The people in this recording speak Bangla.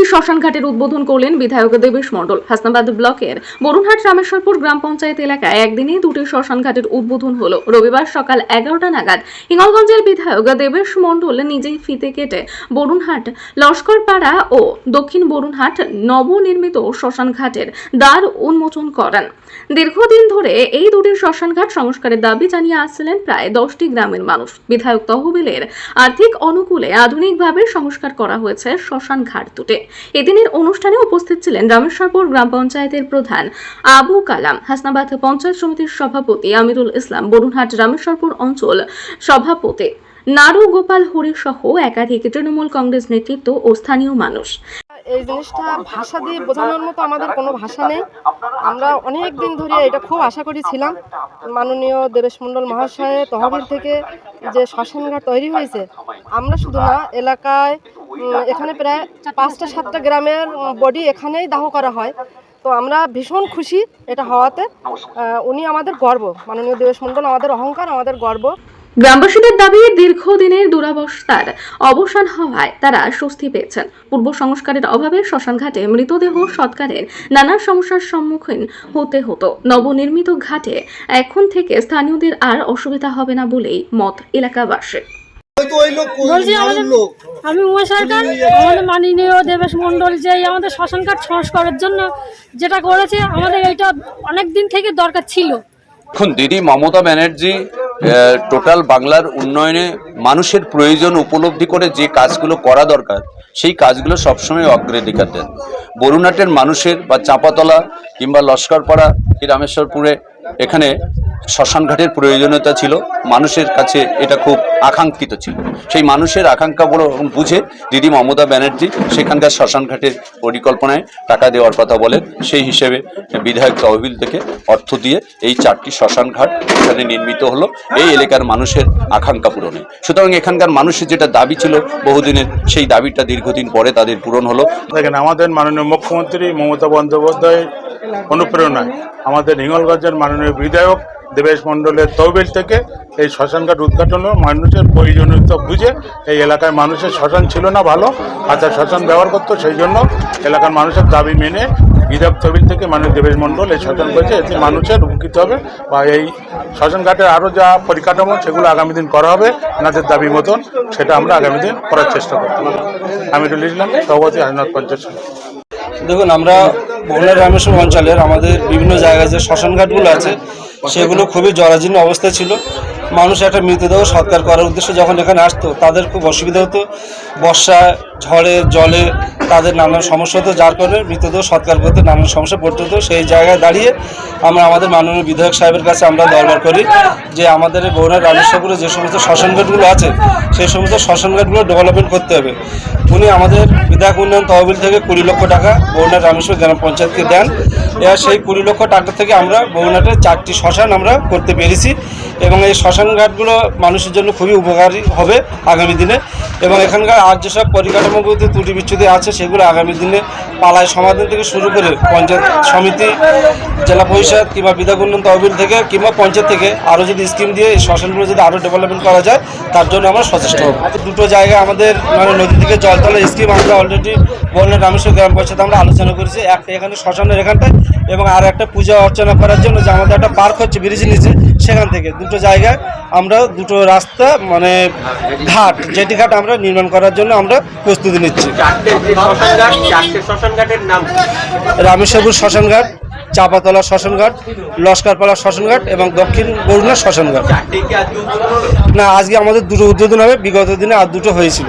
দুটি শ্মশান ঘাটের উদ্বোধন করলেন বিধায়ক দেবেশ মণ্ডল। হাসনাবাদ ব্লকের বরুণহাট রামেশ্বরপুর গ্রাম পঞ্চায়েত এলাকায় একদিনে দুটি শ্মশান ঘাটের উদ্বোধন হলো। রবিবার সকাল এগারোটা নাগাদ হিঙ্গলগঞ্জের বিধায়ক দেবেশ মণ্ডল নিজেই ফিতে কেটে বরুণহাট, লস্করপাড়া ও দক্ষিণ বরুণহাট নবনির্মিত শ্মশান ঘাটের দ্বার উন্মোচন করেন। দীর্ঘদিন ধরে এই দুটি শ্মশান ঘাট সংস্কারের দাবি জানিয়ে আসছিলেন প্রায় দশটি গ্রামের মানুষ। বিধায়ক তহবিলের আর্থিক অনুকূলে আধুনিকভাবে সংস্কার করা হয়েছে শ্মশান ঘাট দুটি। এদিনের অনুষ্ঠানে উপস্থিত ছিলেন রামেশ্বরপুর গ্রাম পঞ্চায়েতের প্রধান আবু কালাম, হাসনাবাদ পঞ্চায়েত সমিতির সভাপতি আমিরুল ইসলাম, বরুণহাট রামেশ্বরপুর অঞ্চল সভাপতি নারু গোপাল হরি সহ একাধিক তৃণমূল কংগ্রেস নেতৃত্ব ও স্থানীয় মানুষ। এই জিনিসটা ভাষা দিয়ে বোঝানোর মতো আমাদের কোনো ভাষা নেই। আমরা অনেক দিন ধরে এটা খুব আশা করেছিলাম মাননীয় দেবেশ মণ্ডল মহাশয়ের তহবিল থেকে যে শ্মশানঘাট তৈরি হয়েছে, আমরা শুধু না, এলাকায় এখানে প্রায় পাঁচটা সাতটা গ্রামের বডি এখানেই দাহ করা হয়। তো আমরা ভীষণ খুশি এটা হওয়াতে। উনি আমাদের গর্ব। মাননীয় দেবেশ মণ্ডল আমাদের অহংকার আমাদের গর্ব। গ্রামবাসীদের দাবি দীর্ঘদিনের দুরাবস্থার অবসান হওয়ায় তারা স্বস্তি পেয়েছেন। পূর্ব সংস্কারের অভাবে শ্মশানঘাটে মৃতদেহ সৎকারের নানা সমস্যার সম্মুখীন হতে হতো। নবনির্মিত ঘাটে এখন থেকে স্থানীয়দের আর অসুবিধা হবে না বলেই মত এলাকাবাসী। বলছি আমাদের আমি উমা সরকার আমাদের মাননীয় দেবেশ মণ্ডল যে এই আমাদের শ্মশান ঘাট সংস্কারের জন্য যেটা করেছে আমাদের এটা অনেক দিন থেকে দরকার ছিল। এখন দিদি মমতা ব্যানার্জি টোটাল বাংলার উন্নয়নে মানুষের প্রয়োজন উপলব্ধি করে যে কাজগুলো করা দরকার সেই কাজগুলো সবসময় অগ্রাধিকার দেন। বরুণাটের মানুষের বা চাঁপাতলা কিংবা লস্করপাড়া কি রামেশ্বরপুরে এখানে শ্মশানঘাটের প্রয়োজনীয়তা ছিল, মানুষের কাছে এটা খুব আকাঙ্ক্ষিত ছিল। সেই মানুষের আকাঙ্ক্ষা বড় বুঝে দিদি মমতা ব্যানার্জি সেখানকার শ্মশানঘাটের পরিকল্পনায় টাকা দেওয়ার কথা বলেন। সেই হিসেবে বিধায়ক তহবিল থেকে অর্থ দিয়ে এই চারটি শ্মশানঘাট এখানে নির্মিত হলো। এই এলাকার মানুষের আকাঙ্ক্ষা পূরণে। সুতরাং এখানকার মানুষের যেটা দাবি ছিল বহুদিনের, সেই দাবিটা দীর্ঘদিন পরে তাদের পূরণ হলো। দেখেন, আমাদের মাননীয় মুখ্যমন্ত্রী মমতা বন্দ্যোপাধ্যায় অনুপ্রেরণায় আমাদের হিঙ্গলগঞ্জের মাননীয় বিধায়ক দেবেশ মণ্ডলের তহবিল থেকে এই শ্মশানঘাট উদ্ঘাটন হলো। মানুষের প্রয়োজনীয়তা বুঝে এই এলাকায় মানুষের শ্মশান ছিল না ভালো কাঁচা শ্মশান ব্যবহার করতো, সেই জন্য এলাকার মানুষের দাবি মেনে বিধায়ক তহবিল থেকে মানুষ দেবেশ মণ্ডল এই শ্মশান করেছে এতে মানুষের উপকৃত হবে বা এই শ্মশান ঘাটের আরও যা পরিকাঠামো, সেগুলো আগামী দিন করা হবে এনাদের দাবি মতন, সেটা আমরা আগামী দিন করার চেষ্টা করতে আমিরুল ইসলাম সভাপতি হাজনাথ পঞ্চায়েত দেখুন, আমরা বগুড়া রামেশ্বর অঞ্চলের আমাদের বিভিন্ন জায়গায় যে শ্মশানঘাটগুলো আছে সেগুলো খুবই জরাজীর্ণ অবস্থায় ছিল। মানুষ একটা মৃতদেহ সৎকার করার উদ্দেশ্যে যখন এখানে আসতো, তাদের খুব অসুবিধা হতো। বর্ষা, ঝড়ে, জলে তাদের নানান সমস্যা হতো, যার কারণে মৃতদেহ সৎকার করতে নানান সমস্যা পড়তে হতো। সেই জায়গায় দাঁড়িয়ে আমরা আমাদের মাননীয় বিধায়ক সাহেবের কাছে আমরা দরবার করি যে আমাদের বগুড়া রামেশ্বরপুরে যে সমস্ত শ্মশানঘাটগুলো আছে, সেই সমস্ত শ্মশানঘাটগুলো ডেভেলপমেন্ট করতে হবে। উনি আমাদের বিধায়ক উন্নয়ন তহবিল থেকে কুড়ি লক্ষ টাকা বগুড়া রামেশ্বর গ্রাম পঞ্চায়েতকে দেন। এবার সেই কুড়ি লক্ষ টাকা থেকে আমরা বগুড়াতে চারটি শ্মশান আমরা করতে পেরেছি। এবং এই শ্মশান ঘাটগুলো মানুষের জন্য খুবই উপকারী হবে আগামী দিনে। এবং এখানকার আর যেসব পরিকাঠামোগত ত্রুটি বিচ্ছুতি আছে, সেগুলো আগামী দিনে পালায় সমাধান থেকে শুরু করে পঞ্চায়েত সমিতি, জেলা পরিষদ কিংবা উন্নয়ন তহবিল থেকে কিংবা পঞ্চায়েত থেকে আরও যদি স্কিম দিয়ে এই শ্মশানগুলো যদি আরও ডেভেলপমেন্ট করা যায়, তার জন্য আমরা সচেষ্ট হব। দুটো জায়গায় আমাদের মানে নদী থেকে জল তোলার স্কিম আমরা অলরেডি বললেন রামেশ্বর গ্রাম পঞ্চায়েত আমরা আলোচনা করেছি। একটা এখানে শ্মশানের এখানটায় এবং আর একটা পূজা অর্চনা করার জন্য যে আমাদের একটা পার্ক হচ্ছে ব্রিজ নিচে, সেখান থেকে। দুটো জায়গায় আমরা দুটো রাস্তা মানে ঘাট জেটি ঘাট আমরা নির্মাণ করার জন্য আমরা প্রস্তুতি নিচ্ছি? রামেশ্বরপুর শ্মশানঘাট চাপাতলা শ্মশানঘাট লস্করপালা শ্মশানঘাট এবং দক্ষিণ বরুণা শ্মশানঘাট? না আজকে আমাদের দুটো উদ্বোধন হবে বিগত দিনে আর দুটো হয়েছিল